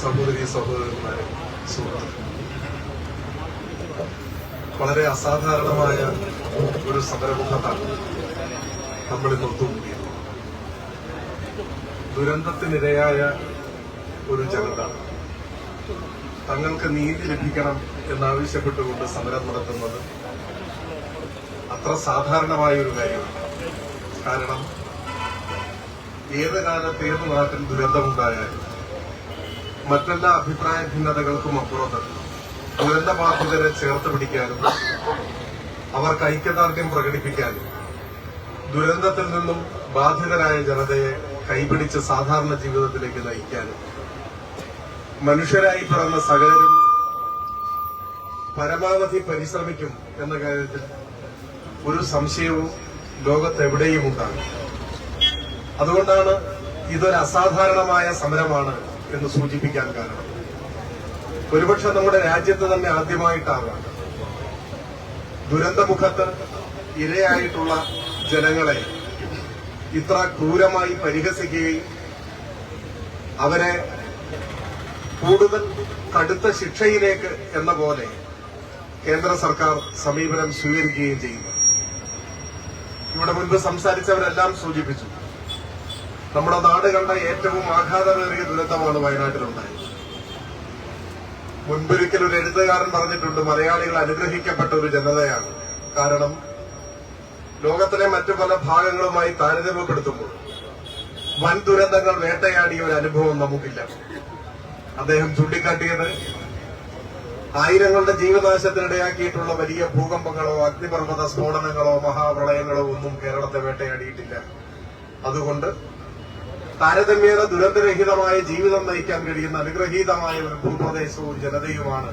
സഹോദരി സഹോദരന്മാരെ വളരെ അസാധാരണമായ ഒരു സമരമുഖത്താണ് നമ്മൾ ഇന്ന് ഒത്തുകൂടിയത്. ദുരന്തത്തിനിരയായ ഒരു ജനത. തങ്ങൾക്ക് നീതി ലഭിക്കണം എന്നാവശ്യപ്പെട്ടുകൊണ്ട് സമരം നടത്തുന്നത് അത്ര സാധാരണമായ ഒരു കാര്യമാണ്. കാരണം ഏത് കാലത്ത് ഏത് നാട്ടിൽ ദുരന്തമുണ്ടായാലും മറ്റെല്ലാ അഭിപ്രായ ഭിന്നതകൾക്കും അപ്പുറത്ത് ദുരന്തബാധിതരെ ചേർത്ത് പിടിക്കാനും അവർക്ക് ഐക്യദാർഢ്യം പ്രകടിപ്പിക്കാനും ദുരന്തത്തിൽ നിന്നും ബാധിതരായ ജനതയെ കൈപിടിച്ച് സാധാരണ ജീവിതത്തിലേക്ക് നയിക്കാനും മനുഷ്യരായി പിറന്ന സകലരും പരമാവധി പരിശ്രമിക്കും എന്ന കാര്യത്തിൽ ഒരു സംശയവും ലോകത്തെവിടെയും ഉണ്ടാകും അതുകൊണ്ടാണ് ഇതൊരു അസാധാരണമായ സമരമാണ് എന്ന് സൂചിപ്പിക്കാൻ കാരണം. ഒരുപക്ഷെ നമ്മുടെ രാജ്യത്ത് തന്നെ ആദ്യമായിട്ടാകാം. ദുരന്തമുഖത്ത് ഇരയായിട്ടുള്ള ജനങ്ങളെ ഇത്ര ക്രൂരമായി പരിഹസിക്കുകയും അവരെ കൂടുതൽ കടുത്ത ശിക്ഷയിലേക്ക് എന്ന പോലെ കേന്ദ്ര സർക്കാർ സമീപനം സ്വീകരിക്കുകയും ചെയ്യുന്നു. ഇവിടെ മുൻപ് സംസാരിച്ചവരെല്ലാം സൂചിപ്പിച്ചു. നമ്മുടെ നാട് കണ്ട ഏറ്റവും ആഘാതമേറിയ ദുരന്തമാണ് വയനാട്ടിലുണ്ടായത്. മുൻപൊരിക്കൽ ഒരു എഴുത്തുകാരൻ പറഞ്ഞിട്ടുണ്ട് മലയാളികൾ അനുഗ്രഹിക്കപ്പെട്ട ഒരു ജനതയാണ്. കാരണം ലോകത്തിലെ മറ്റു പല ഭാഗങ്ങളുമായി താരതമ്യപ്പെടുത്തുമ്പോൾ വൻ ദുരന്തങ്ങൾ വേട്ടയാടിയ ഒരു അനുഭവം നമുക്കില്ല. അദ്ദേഹം ചൂണ്ടിക്കാട്ടിയത് ആയിരങ്ങളുടെ ജീവനാശത്തിനിടയാക്കിയിട്ടുള്ള വലിയ ഭൂകമ്പങ്ങളോ അഗ്നിപർവത സ്ഫോടനങ്ങളോ മഹാപ്രളയങ്ങളോ ഒന്നും കേരളത്തെ വേട്ടയാടിയിട്ടില്ല. അതുകൊണ്ട് താരതമ്യേന ദുരന്തരഹിതമായ ജീവിതം നയിക്കാൻ കഴിയുന്ന അനുഗ്രഹീതമായ ഒരു ഭൂപ്രദേശവും ജനതയുമാണ്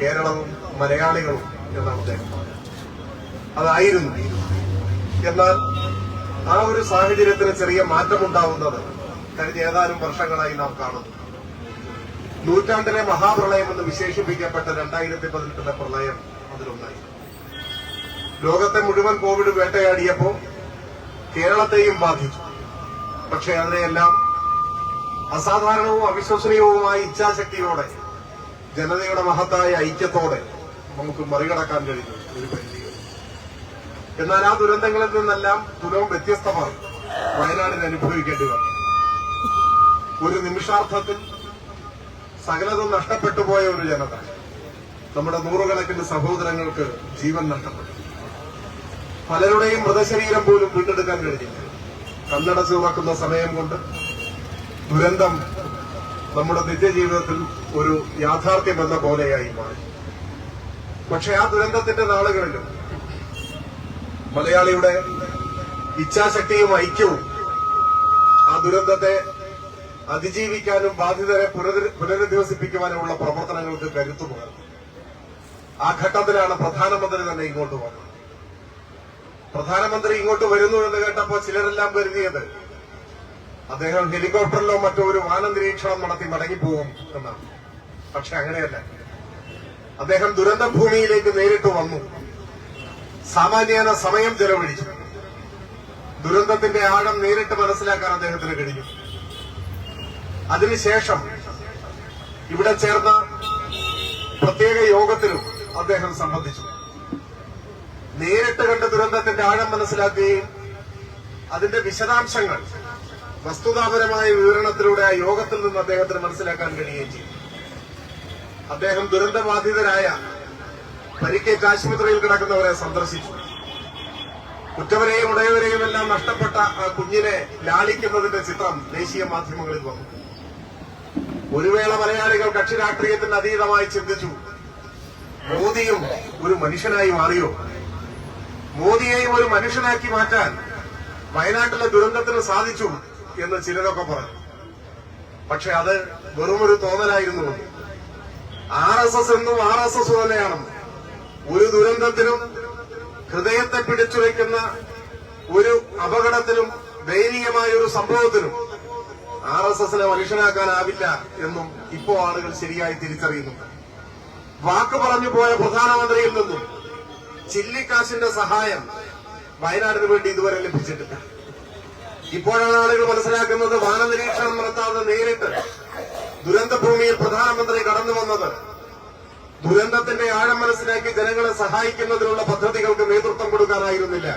കേരളവും മലയാളികളും എന്നാണ് അദ്ദേഹം അതായിരുന്നു. എന്നാൽ ആ ഒരു സാഹചര്യത്തിന് ചെറിയ മാറ്റമുണ്ടാവുന്നത് കഴിഞ്ഞ ഏതാനും വർഷങ്ങളായി നാം കാണുന്നു. നൂറ്റാണ്ടിലെ മഹാപ്രളയം എന്ന് വിശേഷിപ്പിക്കപ്പെട്ട രണ്ടായിരത്തി പതിനെട്ടിലെ പ്രളയം അതിലുണ്ടായി ലോകത്തെ മുഴുവൻ കോവിഡ് വേട്ടയാടിയപ്പോൾ കേരളത്തെയും ബാധിച്ചു. പക്ഷെ അതിനെയെല്ലാം അസാധാരണവും അവിശ്വസനീയവുമായ ഇച്ഛാശക്തിയോടെ ജനതയുടെ മഹത്തായ ഐക്യത്തോടെ നമുക്ക് മറികടക്കാൻ കഴിഞ്ഞു ഒരു പരിധികൾ. എന്നാൽ ആ ദുരന്തങ്ങളിൽ നിന്നെല്ലാം തുലവും വ്യത്യസ്തമായി വയനാടിന് അനുഭവിക്കേണ്ടി വന്നു. ഒരു നിമിഷാർത്ഥത്തിൽ സകലതും നഷ്ടപ്പെട്ടു പോയ ഒരു ജനത നമ്മുടെ നൂറുകണക്കിന് സഹോദരങ്ങൾക്ക് ജീവൻ നഷ്ടപ്പെട്ടു. പലരുടെയും മൃതശരീരം പോലും വീണ്ടെടുക്കാൻ കഴിഞ്ഞില്ല. കണ്ണടച്ച് തുറക്കുന്ന സമയം കൊണ്ട് ദുരന്തം നമ്മുടെ നിത്യജീവിതത്തിൽ ഒരു യാഥാർത്ഥ്യം എന്ന പോലെയായി മാറി. പക്ഷെ ആ ദുരന്തത്തിന്റെ നാളുകളിലും മലയാളിയുടെ ഇച്ഛാശക്തിയും ഐക്യവും ആ ദുരന്തത്തെ അതിജീവിക്കാനും ബാധിതരെ പുനര- പുനരധിവസിപ്പിക്കുവാനുമുള്ള പ്രവർത്തനങ്ങൾക്ക് കരുത്തു ആ ഘട്ടത്തിലാണ് പ്രധാനമന്ത്രി തന്നെ ഇങ്ങോട്ട് വന്നത്. പ്രധാനമന്ത്രി ഇങ്ങോട്ട് വരുന്നു എന്ന് കേട്ടപ്പോൾ ചിലരെല്ലാം കരുതിയത് അദ്ദേഹം ഹെലികോപ്റ്ററിലോ മറ്റോ ഒരു വാനനിരീക്ഷണം നടത്തി മടങ്ങിപ്പോകും എന്നാണ്. പക്ഷെ അങ്ങനെയല്ല. അദ്ദേഹം ദുരന്ത ഭൂമിയിലേക്ക് നേരിട്ട് വന്നു. സാമാന്യേന സമയം ചെലവഴിച്ചു. ദുരന്തത്തിന്റെ ആഴം നേരിട്ട് മനസ്സിലാക്കാൻ അദ്ദേഹത്തിന് കഴിഞ്ഞു. അതിനുശേഷം ഇവിടെ ചേർന്ന പ്രത്യേക യോഗത്തിലും അദ്ദേഹം സംബന്ധിച്ചു. നേരിട്ട് കണ്ട് ദുരന്തത്തിന്റെ ആഴം മനസ്സിലാക്കുകയും അതിന്റെ വിശദാംശങ്ങൾ വസ്തുതാപരമായ വിവരണത്തിലൂടെ ആ യോഗത്തിൽ നിന്ന് അദ്ദേഹത്തിന് മനസ്സിലാക്കാൻ കഴിയുകയും ചെയ്തു. അദ്ദേഹം ദുരന്തബാധിതരായ പരിക്കേറ്റ് ആശുപത്രിയിൽ കിടക്കുന്നവരെ സന്ദർശിച്ചു. കുറ്റവരെയും ഉടയവരെയും എല്ലാം നഷ്ടപ്പെട്ട ആ കുഞ്ഞിനെ ലാളിക്കുന്നതിന്റെ ചിത്രം ദേശീയ മാധ്യമങ്ങളിൽ വന്നു. ഒരു വേള മലയാളികൾ കക്ഷി രാഷ്ട്രീയത്തിന് അതീതമായി ചിന്തിച്ചു. മോദിയും ഒരു മനുഷ്യനായി മാറിയോ? മോദിയെയും ഒരു മനുഷ്യനാക്കി മാറ്റാൻ വയനാട്ടിലെ ദുരന്തത്തിന് സാധിച്ചു എന്ന് ചിലരൊക്കെ പറഞ്ഞു. പക്ഷെ അത് വെറുമൊരു തോന്നലായിരുന്നു. ആർ എസ് എസ് എന്നും ആർ എസ് എസ് തന്നെയാണ്. ഒരു ദുരന്തത്തിനും ഹൃദയത്തെ പിടിച്ചുവെക്കുന്ന ഒരു അപകടത്തിനും ദയനീയമായ ഒരു സംഭവത്തിനും ആർ എസ് എസിനെ മനുഷ്യനാക്കാനാവില്ല എന്നും ഇപ്പോ ആളുകൾ ശരിയായി തിരിച്ചറിയുന്നുണ്ട്. വാക്ക് പറഞ്ഞു പോയ പ്രധാനമന്ത്രിയിൽ നിന്നും ചില്ലിക്കാശിന്റെ സഹായം വയനാടിന് വേണ്ടി ഇതുവരെ ലഭിച്ചിട്ടില്ല. ഇപ്പോഴാണ് ആളുകൾ മനസ്സിലാക്കുന്നത് വാനനിരീക്ഷണം നടത്താതെ നേരിട്ട് ഭൂമിയിൽ പ്രധാനമന്ത്രി കടന്നു വന്നത്. ദുരന്തത്തിന്റെ ആഴം മനസ്സിലാക്കി ജനങ്ങളെ സഹായിക്കുന്നതിനുള്ള പദ്ധതികൾക്ക് നേതൃത്വം കൊടുക്കാനായിരുന്നില്ല.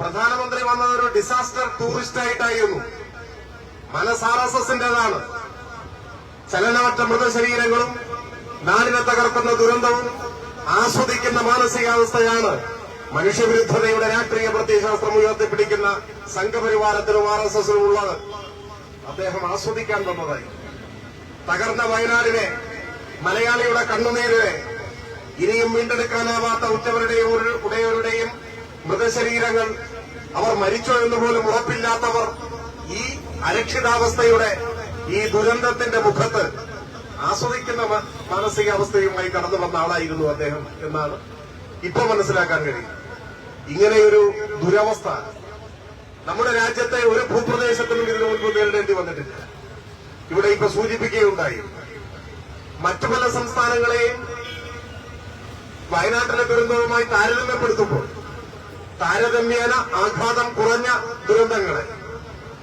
പ്രധാനമന്ത്രി വന്നത് ഒരു ഡിസാസ്റ്റർ ടൂറിസ്റ്റ് ആയിട്ടായിരുന്നു മനസ് ചലനമറ്റ മൃതശരീരങ്ങളും നാടിനെ തകർക്കുന്ന ദുരന്തവും ആസ്വദിക്കുന്ന മാനസികാവസ്ഥയാണ് മനുഷ്യവിരുദ്ധതയുടെ രാഷ്ട്രീയ പ്രത്യയശാസ്ത്രം ഉയർത്തിപ്പിടിക്കുന്ന സംഘപരിവാരത്തിനും ആർ എസ് എസിനും ഉള്ളത്. അദ്ദേഹം ആസ്വദിക്കാൻ തന്നതായി തകർന്ന വയനാടിനെ മലയാളിയുടെ കണ്ണുനീരിനെ ഇനിയും വീണ്ടെടുക്കാനാവാത്ത ഉറ്റവരുടെയും ഉടയവരുടെയും മൃതശരീരങ്ങൾ അവർ മരിച്ചോ എന്ന് പോലും ഉറപ്പില്ലാത്തവർ ഈ അരക്ഷിതാവസ്ഥയുടെ ഈ ദുരന്തത്തിന്റെ മുഖത്ത് ആസ്വദിക്കുന്ന മാനസികാവസ്ഥയുമായി കടന്നു വന്ന ആളായിരുന്നു അദ്ദേഹം എന്നാണ് ഇപ്പൊ മനസ്സിലാക്കാൻ കഴിയും. ഇങ്ങനെയൊരു ദുരവസ്ഥ നമ്മുടെ രാജ്യത്തെ ഒരു ഭൂപ്രദേശത്തിനും ഇതിനു മുൻപ് നേരിടേണ്ടി വന്നിട്ടില്ല. ഇവിടെ ഇപ്പൊ സൂചിപ്പിക്കുകയുണ്ടായി. മറ്റു പല സംസ്ഥാനങ്ങളെയും വയനാട്ടിലെ ദുരന്തവുമായി താരതമ്യപ്പെടുത്തുമ്പോൾ താരതമ്യേന ആഘാതം കുറഞ്ഞ ദുരന്തങ്ങളെ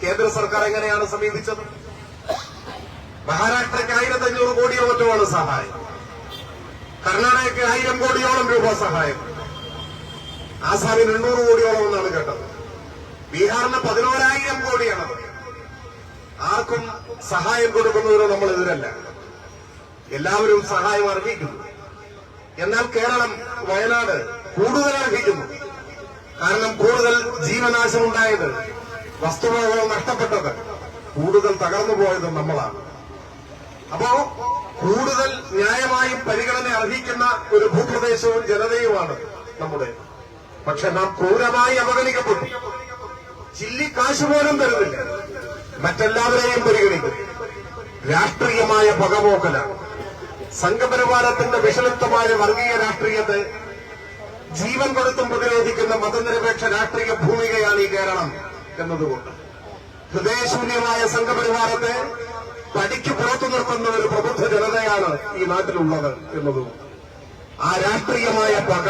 കേന്ദ്ര സർക്കാർ എങ്ങനെയാണ് സമീപിച്ചത്? മഹാരാഷ്ട്രയ്ക്ക് ആയിരത്തി അഞ്ഞൂറ് കോടിയോ മറ്റുമാണ് സഹായം. കർണാടകയ്ക്ക് ആയിരം കോടിയോളം രൂപ സഹായം. ആസാമിന് എണ്ണൂറ് കോടിയോളം എന്നാണ് കേട്ടത്. ബീഹാറിന് പതിനോരായിരം കോടിയാണ്. ആർക്കും സഹായം കൊടുക്കുന്നതിന് നമ്മൾ എതിരല്ല. എല്ലാവരും സഹായം അർഹിക്കുന്നു. എന്നാൽ കേരളം വയനാട് കൂടുതൽ അർഹിക്കുന്നു. കാരണം കൂടുതൽ ജീവനാശമുണ്ടായത് വസ്തുവകകൾ നഷ്ടപ്പെട്ടത് കൂടുതൽ തകർന്നു പോയത് നമ്മളാണ്. അപ്പോ കൂടുതൽ ന്യായമായും പരിഗണന അർഹിക്കുന്ന ഒരു ഭൂപ്രദേശവും ജനതയുമാണ് നമ്മുടെ. പക്ഷെ നാം ക്രൂരമായി അവഗണിക്കപ്പെട്ടു. ചില്ലിക്കാശ് പോലും തരുന്നില്ല. മറ്റെല്ലാവരെയും പരിഗണിക്കും. രാഷ്ട്രീയമായ പകമോക്കല സംഘപരിവാരത്തിന്റെ വിഷലിപ്തമായ വർഗീയ രാഷ്ട്രീയത്തെ ജീവൻ കൊടുത്തും പ്രതിരോധിക്കുന്ന മതനിരപേക്ഷ രാഷ്ട്രീയ ഭൂമികയാണ് ഈ കേരളം എന്നതുകൊണ്ട്. ഹൃദയശൂന്യമായ സംഘപരിവാരത്തെ പടിക്ക് പുറത്തു നിർത്തുന്ന ഒരു പ്രബുദ്ധ ജനതയാണ് ഈ നാട്ടിലുള്ളത് എന്നതും ആ രാഷ്ട്രീയമായ പക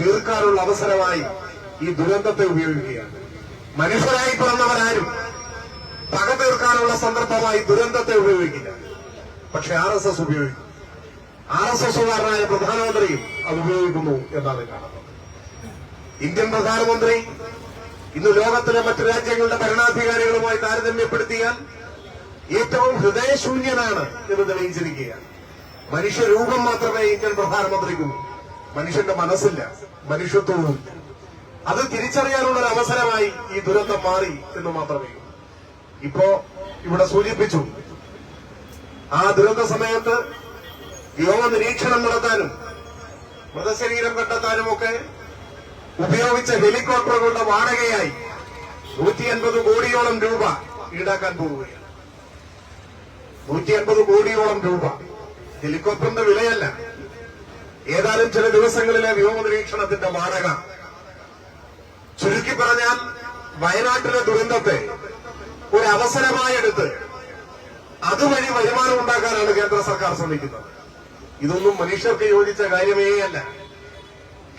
തീർക്കാനുള്ള അവസരമായി ഈ ദുരന്തത്തെ ഉപയോഗിക്കുകയാണ്. മനുഷ്യരായി പിറന്നവരാരും പക തീർക്കാനുള്ള സന്ദർഭമായി ദുരന്തത്തെ ഉപയോഗിക്കില്ല. പക്ഷെ ആർ എസ് എസ് ഉപയോഗിക്കും. ആർ എസ് എസുകാരനായ പ്രധാനമന്ത്രിയും അത് ഉപയോഗിക്കുന്നു എന്നാണ് കാണുന്നത്. ഇന്ത്യൻ പ്രധാനമന്ത്രി ഇന്ന് ലോകത്തിലെ മറ്റു രാജ്യങ്ങളുടെ ഭരണാധികാരികളുമായി താരതമ്യപ്പെടുത്തിയാൽ ഏറ്റവും ഹൃദയശൂന്യനാണ് എന്ന് തെളിയിച്ചിരിക്കുകയാണ്. മനുഷ്യരൂപം മാത്രമേ ഇന്ത്യൻ പ്രധാനമന്ത്രിക്കുള്ളൂ മനുഷ്യന്റെ മനസ്സില്ല മനുഷ്യത്വവും അത് തിരിച്ചറിയാനുള്ള ഒരു അവസരമായി ഈ ദുരന്തം മാറി എന്ന് മാത്രമേ. ഇപ്പോ ഇവിടെ സൂചിപ്പിച്ചു ആ ദുരന്ത സമയത്ത് വ്യോമ നിരീക്ഷണം നടത്താനും മൃതശരീരം കണ്ടെത്താനും ഒക്കെ ഉപയോഗിച്ച ഹെലികോപ്റ്ററുകളുടെ വാടകയായി നൂറ്റി അൻപത് കോടിയോളം രൂപ ഈടാക്കാൻ പോവുകയാണ്. നൂറ്റി അൻപത് കോടിയോളം രൂപ. ഹെലികോപ്റ്ററിന്റെ വിലയല്ല. ഏതാനും ചില ദിവസങ്ങളിലെ വ്യോമ നിരീക്ഷണത്തിന്റെ വാടക. ചുരുക്കി പറഞ്ഞാൽ വയനാട്ടിലെ ദുരന്തത്തെ ഒരു അവസരമായെടുത്ത് അതുവഴി വരുമാനം ഉണ്ടാക്കാനാണ് കേന്ദ്ര സർക്കാർ ശ്രമിക്കുന്നത്. ഇതൊന്നും മനുഷ്യർക്ക് യോജിച്ച കാര്യമേ അല്ല.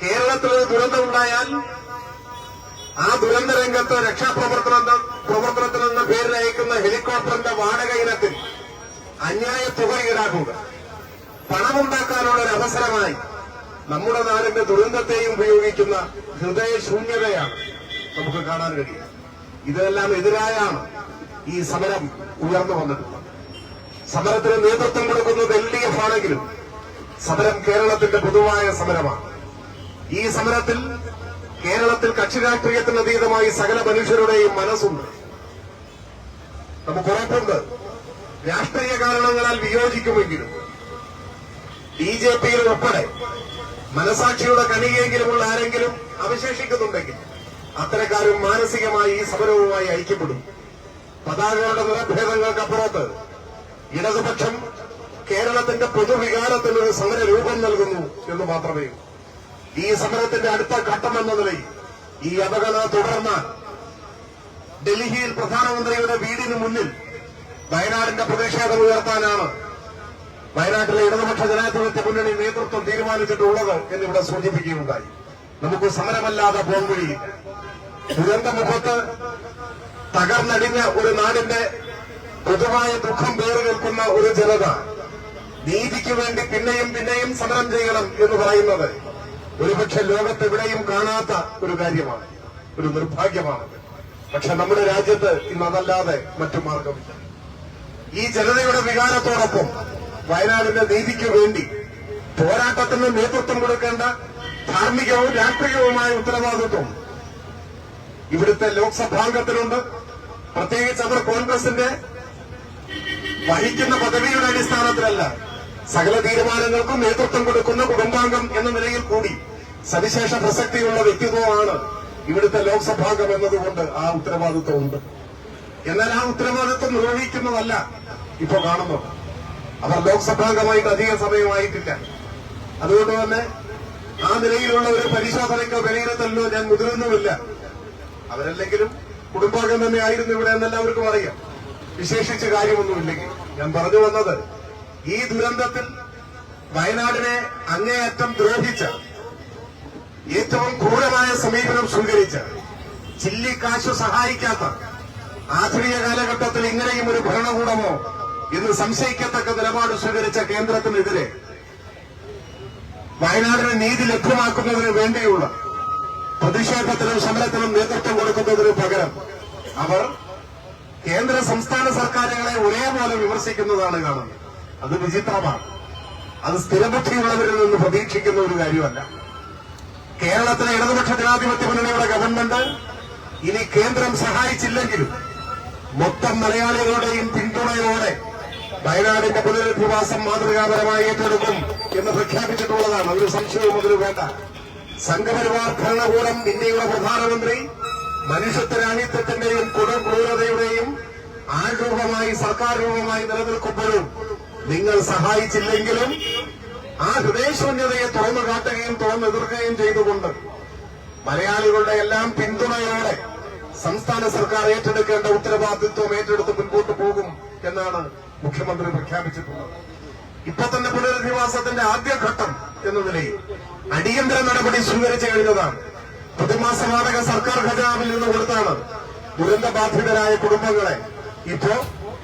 കേരളത്തിൽ ഒരു ദുരന്തമുണ്ടായാൽ ആ ദുരന്ത രംഗത്ത് രക്ഷാപ്രവർത്തന പ്രവർത്തനത്തിൽ നിന്ന് പേരിൽ അയക്കുന്ന ഹെലികോപ്റ്ററിന്റെ വാടക ഇനത്തിൽ അന്യായ തുക ഈടാക്കുക പണമുണ്ടാക്കാനുള്ള ഒരു അവസരമായി നമ്മുടെ നാടിന്റെ ദുരന്തത്തെയും ഉപയോഗിക്കുന്ന ഹൃദയശൂന്യതയാണ് നമുക്ക് കാണാൻ കഴിയുക. ഇതെല്ലാം എതിരായാണ് ഈ സമരം ഉയർന്നു വന്നിട്ടുള്ളത്. സമരത്തിന് നേതൃത്വം കൊടുക്കുന്നത് എൽ ഡി എഫ് ആണെങ്കിലും സമരം കേരളത്തിന്റെ പൊതുവായ സമരമാണ്. ഈ സമരത്തിൽ കേരളത്തിൽ കക്ഷി രാഷ്ട്രീയത്തിന് അതീതമായി സകല മനുഷ്യരുടെയും മനസ്സുണ്ട്. നമുക്ക് ഉറപ്പുണ്ട്. രാഷ്ട്രീയ കാരണങ്ങളാൽ വിയോജിക്കുമെങ്കിലും ബി ജെ പിയിൽ ഉൾപ്പെടെ മനസാക്ഷിയുടെ കണികയെങ്കിലുമുള്ള ആരെങ്കിലും അവശേഷിക്കുന്നുണ്ടെങ്കിൽ അത്തരക്കാരും മാനസികമായി ഈ സമരവുമായി ഐക്യപ്പെടും. പതാകകളുടെ നിറഭേദങ്ങൾക്കപ്പുറത്ത് ഇടതുപക്ഷം കേരളത്തിന്റെ പൊതുവികാരത്തിന് ഒരു സമര രൂപം നൽകുന്നു എന്ന് മാത്രമേ ഈ സമരത്തിന്റെ അടുത്ത ഘട്ടം എന്ന നിലയിൽ ഈ അപകടം തുടർന്നാൽ ഡൽഹിയിൽ പ്രധാനമന്ത്രിയുടെ വീടിന് മുന്നിൽ വയനാടിന്റെ പ്രതിഷേധം ഉയർത്താനാണ്. വയനാട്ടിലെ ഇടതുപക്ഷ ജനാധിപത്യ മുന്നണി നേതൃത്വം തീരുമാനിച്ചിട്ടുള്ളത് എന്നിവിടെ സൂചിപ്പിക്കുകയുണ്ടായി. നമുക്ക് സമരമല്ലാതെ പോകാൻ കഴിയില്ല. ദുരന്തമുഖത്ത് തകർന്നടിഞ്ഞ ഒരു നാടിന്റെ പൊതുവായ ദുഃഖം പേറി നിൽക്കുന്ന ഒരു ജനത നീതിക്ക് വേണ്ടി പിന്നെയും പിന്നെയും സമരം ചെയ്യണം എന്ന് പറയുന്നത് ഒരുപക്ഷെ ലോകത്തെവിടെയും കാണാത്ത ഒരു കാര്യമാണ് ഒരു നിർഭാഗ്യമാണ്. പക്ഷെ നമ്മുടെ രാജ്യത്ത് ഇന്ന് അതല്ലാതെ മറ്റു മാർഗമില്ല. ഈ ജനതയുടെ വികാരത്തോടൊപ്പം വയനാടിന്റെ നീതിക്ക് വേണ്ടി പോരാട്ടത്തിന് നേതൃത്വം കൊടുക്കേണ്ട ധാർമ്മികവും രാഷ്ട്രീയവുമായ ഉത്തരവാദിത്വം ഇവിടുത്തെ ലോക്സഭാംഗത്തിനുണ്ട് പ്രത്യേകിച്ച് അവർ കോൺഗ്രസിന്റെ വഹിക്കുന്ന പദവിയുടെ അടിസ്ഥാനത്തിലല്ല. സകല തീരുമാനങ്ങൾക്കും നേതൃത്വം കൊടുക്കുന്ന കുടുംബാംഗം എന്ന നിലയിൽ കൂടി സവിശേഷ പ്രസക്തിയുള്ള വ്യക്തിത്വമാണ് ഇവിടുത്തെ ലോക്സഭാംഗം എന്നതുകൊണ്ട് ആ ഉത്തരവാദിത്വമുണ്ട്. എന്നാൽ ആ ഉത്തരവാദിത്വം നിർവഹിക്കുന്നതല്ല ഇപ്പൊ കാണുന്നത്. അവർ ലോക്സഭാംഗമായിട്ട് അധിക സമയമായിട്ടില്ല. അതുകൊണ്ട് തന്നെ ആ നിലയിലുള്ള ഒരു പരിശോധനയ്ക്കോ വിലയിരുത്തലിനോ ഞാൻ മുതിരുന്നുമില്ല. അവരല്ലെങ്കിലും കുടുംബാംഗം തന്നെ ആയിരുന്നു ഇവിടെ എന്നെല്ലാവർക്കും അറിയാം. വിശേഷിച്ച് കാര്യമൊന്നുമില്ലെങ്കിൽ. ഞാൻ പറഞ്ഞു വന്നത് ഈ ദുരന്തത്തിൽ വയനാടിനെ അങ്ങേയറ്റം ദ്രോഹിച്ച ഏറ്റവും ക്രൂരമായ സമീപനം സ്വീകരിച്ച ചില്ലിക്കാശു സഹായിക്കാത്ത ആധുനിക കാലഘട്ടത്തിൽ ഇങ്ങനെയും ഒരു ഭരണകൂടമോ എന്ന് സംശയിക്കത്തക്ക നിലപാട് സ്വീകരിച്ച കേന്ദ്രത്തിനെതിരെ വയനാടിന് നീതി ലഭ്യമാക്കുന്നതിന് വേണ്ടിയുള്ള പ്രതിഷേധത്തിനും സമരത്തിനും നേതൃത്വം കൊടുക്കുന്നതിന് പകരം അവർ കേന്ദ്ര സംസ്ഥാന സർക്കാരുകളെ ഒരേപോലെ വിമർശിക്കുന്നതാണ് കാണുന്നത്. അത് വിചിത്രമാണ്. അത് സ്ഥിരബുദ്ധിയുള്ളവരിൽ നിന്ന് പ്രതീക്ഷിക്കുന്ന ഒരു കാര്യമല്ല. കേരളത്തിലെ ഇടതുപക്ഷ ജനാധിപത്യ മുന്നണിയുടെ ഗവൺമെന്റ് ഇനി കേന്ദ്രം സഹായിച്ചില്ലെങ്കിലും മൊത്തം മലയാളികളുടെയും പിന്തുണയോടെ വയനാടിന്റെ പുനരധിവാസം മാതൃകാപരമായി ഏറ്റെടുക്കും എന്ന് പ്രഖ്യാപിച്ചിട്ടുള്ളതാണ്. ഒരു സംശയവും അതിൽ വേണ്ട. സംഘപരിവാർ ഭരണകൂടം ഇന്ത്യയുടെ പ്രധാനമന്ത്രി മനുഷ്യത്വരാഹിത്യത്തിന്റെയും കൊടും ക്രൂരതയുടെയും ആൾരൂപമായി സർക്കാർ രൂപമായി നിലനിൽക്കുമ്പോഴും നിങ്ങൾ സഹായിച്ചില്ലെങ്കിലും ആ ഹൃദയശൂന്യതയെ തുറന്നു കാട്ടുകയും തുറന്നെതിർക്കുകയും ചെയ്തുകൊണ്ട് മലയാളികളുടെ എല്ലാം പിന്തുണയോടെ സംസ്ഥാന സർക്കാർ ഏറ്റെടുക്കേണ്ട ഉത്തരവാദിത്വം ഏറ്റെടുത്ത് മുൻപോട്ട് പോകും എന്നാണ് മുഖ്യമന്ത്രി പ്രഖ്യാപിച്ചിട്ടുള്ളത്. ഇപ്പൊ തന്നെ പുനരധിവാസത്തിന്റെ ആദ്യഘട്ടം എന്ന നിലയിൽ അടിയന്തര നടപടി സ്വീകരിച്ചു കഴിഞ്ഞതാണ്. പ്രതിമാസ വാടക സർക്കാർ ഖജനാവിൽ നിന്ന് കൊടുത്താണ് ദുരന്തബാധിതരായ കുടുംബങ്ങളെ ഇപ്പോ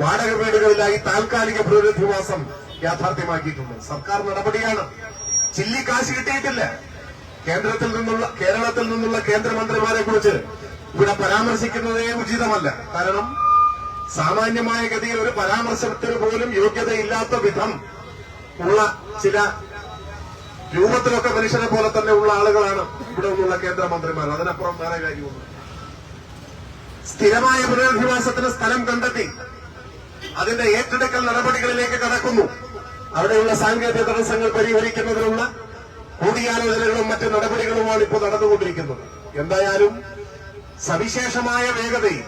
വാടക വീടുകളിലായി താൽക്കാലിക പുനരധിവാസം യാഥാർത്ഥ്യമാക്കിയിട്ടുണ്ട്. സർക്കാർ നടപടിയാണ്. ചില്ലി കാശ് കിട്ടിയിട്ടില്ല. കേന്ദ്രത്തിൽ നിന്നുള്ള കേരളത്തിൽ നിന്നുള്ള കേന്ദ്രമന്ത്രിമാരെ കുറിച്ച് ഇവിടെ പരാമർശിക്കുന്നതേ ഉചിതമല്ല. കാരണം സാമാന്യമായ ഗതിയിൽ ഒരു പരാമർശത്തിന് പോലും യോഗ്യതയില്ലാത്ത വിധം ഉള്ള ചില രൂപത്തിലൊക്കെ മനുഷ്യനെ പോലെ തന്നെ ഉള്ള ആളുകളാണ് ഇവിടെ നിന്നുള്ള കേന്ദ്രമന്ത്രിമാർ. അതിനപ്പുറം വേറെ കാര്യമൊന്നും സ്ഥിരമായ പുനരധിവാസത്തിന് സ്ഥലം കണ്ടെത്തി അതിന്റെ ഏറ്റെടുക്കൽ നടപടികളിലേക്ക് കടക്കുന്നു. അവിടെയുള്ള സാങ്കേതിക തടസ്സങ്ങൾ പരിഹരിക്കുന്നതിനുള്ള കൂടിയാലോചനകളും മറ്റ് നടപടികളുമാണ് ഇപ്പോൾ നടന്നുകൊണ്ടിരിക്കുന്നത്. എന്തായാലും സവിശേഷമായ വേഗതയിൽ.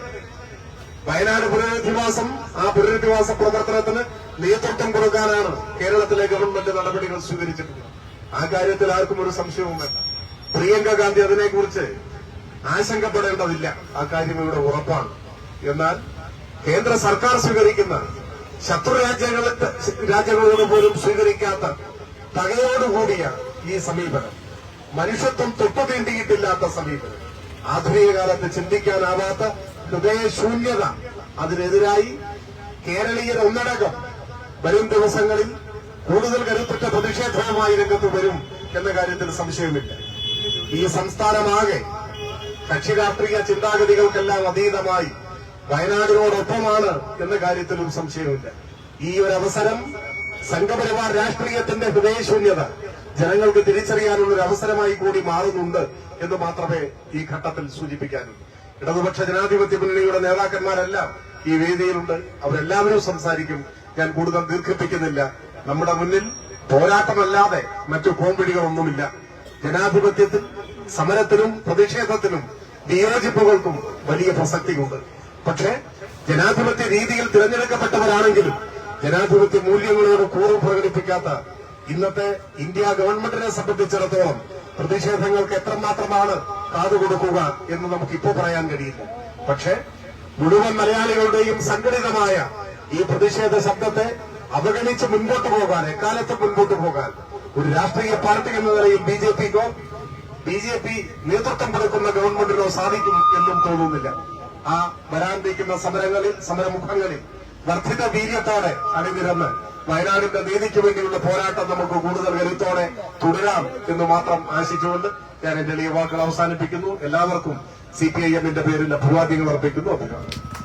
വയനാട് പുനരധിവാസം ആ പുനരധിവാസ പ്രവർത്തനത്തിന് നേതൃത്വം കൊടുക്കാനാണ് കേരളത്തിലെ ഗവൺമെന്റ് നടപടികൾ സ്വീകരിച്ചിട്ടുള്ളത്. ആ കാര്യത്തിൽ ആർക്കും ഒരു സംശയവും വേണ്ട. പ്രിയങ്ക ഗാന്ധി അതിനെക്കുറിച്ച് ആശങ്കപ്പെടേണ്ടതില്ല. ആ കാര്യം ഇവിടെ ഉറപ്പാണ്. എന്നാൽ കേന്ദ്ര സർക്കാർ സ്വീകരിക്കുന്ന ശത്രു രാജ്യങ്ങളെ രാജ്യങ്ങളോട് പോലും സ്വീകരിക്കാത്ത തകയോടുകൂടിയ ഈ സമീപനം. മനുഷ്യത്വം തൊട്ടു തീണ്ടിയിട്ടില്ലാത്ത സമീപനം. ആധുനിക കാലത്ത് ചിന്തിക്കാനാവാത്ത ഹൃദയശൂന്യത അതിനെതിരായി കേരളീയർ ഒന്നടങ്കം വരും ദിവസങ്ങളിൽ കൂടുതൽ കരുത്തുറ്റ പ്രതിഷേധവുമായി രംഗത്ത് വരും എന്ന കാര്യത്തിൽ സംശയമില്ല ഈ സംസ്ഥാനമാകെ കക്ഷി രാഷ്ട്രീയ ചിന്താഗതികൾക്കെല്ലാം അതീതമായി വയനാടിനോടൊപ്പമാണ് എന്ന കാര്യത്തിലും സംശയമില്ല ഈ ഒരു അവസരം സംഘപരിവാർ രാഷ്ട്രീയത്തിന്റെ ഹൃദയശൂന്യത ജനങ്ങൾക്ക് തിരിച്ചറിയാനുള്ള ഒരു അവസരമായി കൂടി മാറുന്നുണ്ട് എന്ന് മാത്രമേ ഈ ഘട്ടത്തിൽ സൂചിപ്പിക്കാനുള്ളൂ ഇടതുപക്ഷ ജനാധിപത്യ മുന്നണിയുടെ നേതാക്കന്മാരെല്ലാം ഈ വേദിയിലുണ്ട്. അവരെല്ലാവരും സംസാരിക്കും. ഞാൻ കൂടുതൽ ദീർഘിപ്പിക്കുന്നില്ല. നമ്മുടെ മുന്നിൽ പോരാട്ടമല്ലാതെ മറ്റു കോമ്പിടികളൊന്നുമില്ല. ജനാധിപത്യത്തിൽ സമരത്തിനും പ്രതിഷേധത്തിനും വിയോജിപ്പുകൾക്കും വലിയ പ്രസക്തിയുണ്ട്. പക്ഷേ ജനാധിപത്യ രീതിയിൽ തിരഞ്ഞെടുക്കപ്പെട്ടവരാണെങ്കിലും ജനാധിപത്യ മൂല്യങ്ങളോട് കൂറ് പ്രകടിപ്പിക്കാത്ത ഇന്നത്തെ ഇന്ത്യ ഗവൺമെന്റിനെ സംബന്ധിച്ചിടത്തോളം പ്രതിഷേധങ്ങൾക്ക് എത്രമാത്രമാണ് കാതുകൊടുക്കുക എന്ന് നമുക്ക് പറയാൻ കഴിയില്ല. പക്ഷേ മുഴുവൻ മലയാളികളുടെയും സംഘടിതമായ ഈ പ്രതിഷേധ ശബ്ദത്തെ അവഗണിച്ച് മുൻപോട്ട് പോകാൻ എക്കാലത്ത് മുൻപോട്ട് പോകാൻ ഒരു രാഷ്ട്രീയ പാർട്ടി എന്ന നിലയിൽ ബി ജെ പിക്കോ ബി ജെ പി നേതൃത്വം കൊടുക്കുന്ന ഗവൺമെന്റിനോ സാധിക്കും എന്നും തോന്നുന്നില്ല. ആ വരാനിരിക്കുന്ന സമരങ്ങളിൽ സമരമുഖങ്ങളിൽ വർദ്ധിത വീര്യത്തോടെ അണിനിരന്ന് വയനാടിന്റെ നീതിക്ക് വേണ്ടിയുള്ള പോരാട്ടം നമുക്ക് കൂടുതൽ കരുത്തോടെ തുടരാം എന്ന് മാത്രം ആശിച്ചുകൊണ്ട് ഞാൻ എന്റെ വാക്കുകൾ അവസാനിപ്പിക്കുന്നു. എല്ലാവർക്കും സി പി ഐ എമ്മിന്റെ പേരിൽ അഭിവാദ്യങ്ങൾ അർപ്പിക്കുന്നു. അഭിവാദ്യം.